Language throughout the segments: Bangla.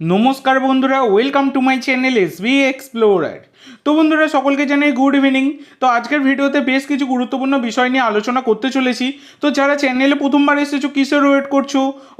নমস্কার বন্ধুরা welcome to my channel S B explorer তো বন্ধুরা, সকলকে জানাই গুড ইভিনিং তো আজকের ভিডিওতে বেশ কিছু গুরুত্বপূর্ণ বিষয় নিয়ে আলোচনা করতে চলেছি। তো যারা চ্যানেলে প্রথমবার এসেছ, কিসের ওয়েট করছ,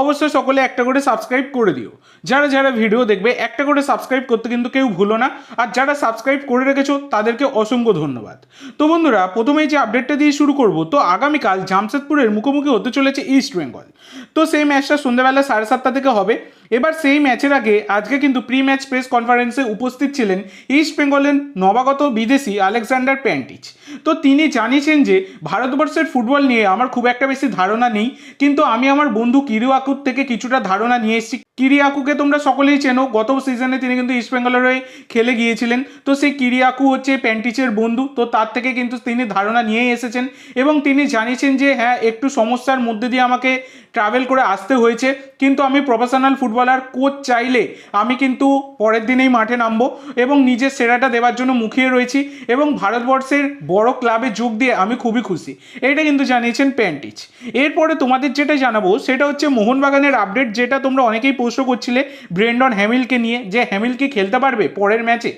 অবশ্যই সকলে একটা করে সাবস্ক্রাইব করে দিও। যারা যারা ভিডিও দেখবে, একটা করে সাবস্ক্রাইব করতে কিন্তু কেউ ভুলো না। আর যারা সাবস্ক্রাইব করে রেখেছো, তাদেরকে অসংখ্য ধন্যবাদ। তো বন্ধুরা, প্রথমেই যে আপডেটটা দিয়ে শুরু করব, তো আগামীকাল জামশেদপুরের মুখোমুখি হতে চলেছে ইস্ট বেঙ্গল তো সেই ম্যাচটা সন্ধ্যাবেলা সাড়ে সাতটা থেকে হবে। এবার সেই ম্যাচের আগে, আজকে কিন্তু প্রি ম্যাচ প্রেস কনফারেন্সে উপস্থিত ছিলেন ইস্ট বেঙ্গলের নবাগত বিদেশি আলেকজান্ডার প্যান্টিচ তো তিনি জানিয়েছেন যে, ভারতবর্ষের ফুটবল নিয়ে আমার খুব একটা বেশি ধারণা নেই, কিন্তু আমি আমার বন্ধু কিরুয়াকুর থেকে কিছুটা ধারণা নিয়ে এসেছি। কিরিয়াকুকে তোমরা সকলেই চেনো। গত সিজনে তিনি কিন্তু ইস্ট বেঙ্গলের হয়ে খেলে গিয়েছিলেন। তো সেই কিরিয়াকু হচ্ছে প্যান্টিচের বন্ধু। তো তার থেকে কিন্তু তিনি ধারণা নিয়ে এসেছেন এবং তিনি জানিয়েছেন যে হ্যাঁ একটু সমস্যার মধ্যে দিয়ে আমাকে ট্রাভেল করে আসতে হয়েছে। কিন্তু আমি প্রফেশনাল ফুটবলার কোচ চাইলে আমি কিন্তু পরের দিনেই মাঠে নামবো এবং নিজের সেরাটা দেওয়ার জন্য মুখিয়ে রয়েছি এবং ভারতবর্ষের বড় ক্লাবে যোগ দিয়ে আমি খুবই খুশি। এটা কিন্তু জানিয়েছেন প্যান্টিচ এরপরে তোমাদের যেটা জানাব, সেটা হচ্ছে মোহনবাগানের আপডেট যেটা তোমরা অনেকেই প্রশ্ন করছিলে ব্রেন্ডন হ্যামিলকে নিয়ে যে হ্যামিল কি খেলতে পারবে পরের ম্যাচে?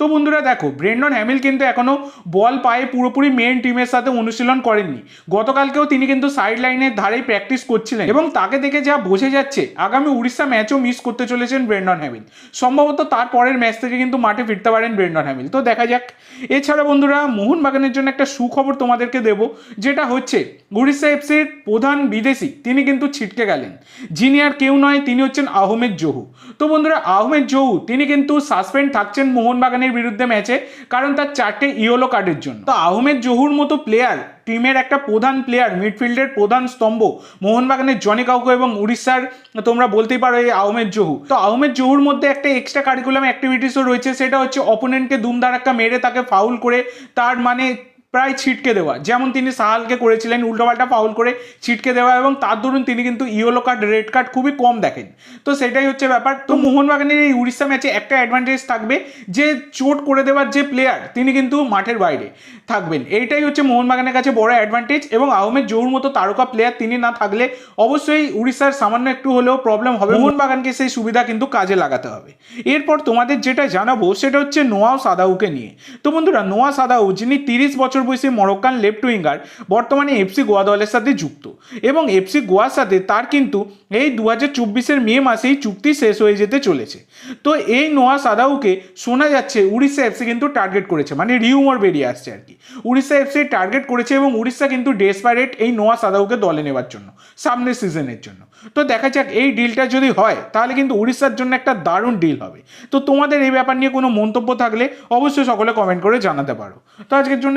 তো বন্ধুরা দেখো, ব্রেন্ডন হ্যামিল কিন্তু এখনও বল পায়ে পুরোপুরি মেন টিমের সাথে অনুশীলন করেননি। গতকালকেও তিনি কিন্তু সাইড লাইনের ধারেই প্র্যাকটিস করছিলেন এবং তাকে দেখে যা বোঝে যাচ্ছে, আগামী উড়িষ্যা ম্যাচও মিস করতে চলেছেন ব্রেন্ডন হ্যামিল। সম্ভবত তার পরের ম্যাচ থেকে কিন্তু মাঠে ফিরতে পারেন ব্রেন্ডন হ্যামিল। তো দেখা যাক। এছাড়া বন্ধুরা, মোহনবাগানের জন্য একটা সুখবর তোমাদেরকে দেব, যেটা হচ্ছে, উড়িষ্যা এফসির প্রধান বিদেশি, তিনি কিন্তু ছিটকে গেলেন। যিনি আর কেউ নয়, তিনি হচ্ছেন আহমেদ জহু। তো বন্ধুরা, আহমেদ জহু, তিনি কিন্তু সাসপেন্ড থাকছেন মোহনবাগানের বিরুদ্ধে ম্যাচে, কারণ তার চারটে ইয়েলো কার্ডের জন্য। তো আহমেদ জহুর মতো প্লেয়ার টিমের একটা প্রধান প্লেয়ার মিডফিল্ডের প্রধান স্তম্ভ মোহনবাগানের জনি কাউকে এবং উড়িষ্যার, তোমরা বলতেই পারো এই আহমেদ জহু। তো আহমেদ জহুর মধ্যে একটা এক্সট্রা কারিকুলাম অ্যাক্টিভিটিসও রয়েছে, সেটা হচ্ছে অপোনেন্টকে দুমদারাক্কা মেরে তাকে ফাউল করে, তার মানে প্রায় ছিটকে দেওয়া। যেমন তিনি সাহালকে করেছিলেন উল্টোপাল্টা ফাউল করে ছিটকে দেওয়া এবং তার দরুন তিনি কিন্তু ইয়েলো কার্ড রেড কার্ড খুবই কম দেখেন। তো সেটাই হচ্ছে ব্যাপার। তো মোহনবাগানের এই উড়িষ্যা ম্যাচে একটা অ্যাডভান্টেজ থাকবে যে চোট করে দেওয়ার যে প্লেয়ার তিনি কিন্তু মাঠের বাইরে থাকবেন। এইটাই হচ্ছে মোহনবাগানের কাছে বড় অ্যাডভান্টেজ এবং আহমেদ জহুর মতো তারকা প্লেয়ার তিনি না থাকলে অবশ্যই উড়িষ্যার সামান্য একটু হলেও প্রবলেম হবে। মোহনবাগানকে সেই সুবিধা কিন্তু কাজে লাগাতে হবে। এরপর তোমাদের যেটা জানাব সেটা হচ্ছে নোয়াও সাদাউকে নিয়ে। তো বন্ধুরা নোয়া সাদাউ যিনি তিরিশ বছর বয়সী মরক্কান লেফট উইঙ্গার, বর্তমানে এফসি গোয়া দলের সাথে যুক্ত। এবং এফসি গোয়ার সাথে তার কিন্তু এই দু হাজার চব্বিশের মে মাসেই চুক্তি শেষ হয়ে যেতে চলেছে। তো এই নোয়া সাদাউকে শোনা যাচ্ছে উড়িষ্যা এফসি কিন্তু টার্গেট করেছে মানে রিউমার বেরিয়ে আসছে আর কি। উড়িষ্যা এফসি টার্গেট করেছে এবং উড়িষ্যা কিন্তু ডেসপারেট এই নোয়া সাদাউকে দলে নেওয়ার জন্য, সামনের সিজনের জন্য। তো দেখা যাক, এই ডিলটা যদি হয়, তাহলে কিন্তু উড়িষ্যার জন্য একটা দারুণ ডিল হবে। তো তোমাদের এই ব্যাপার নিয়ে কোনো মন্তব্য থাকলে অবশ্যই সকলে কমেন্ট করে জানাতে পারো। তো আজকের জন্য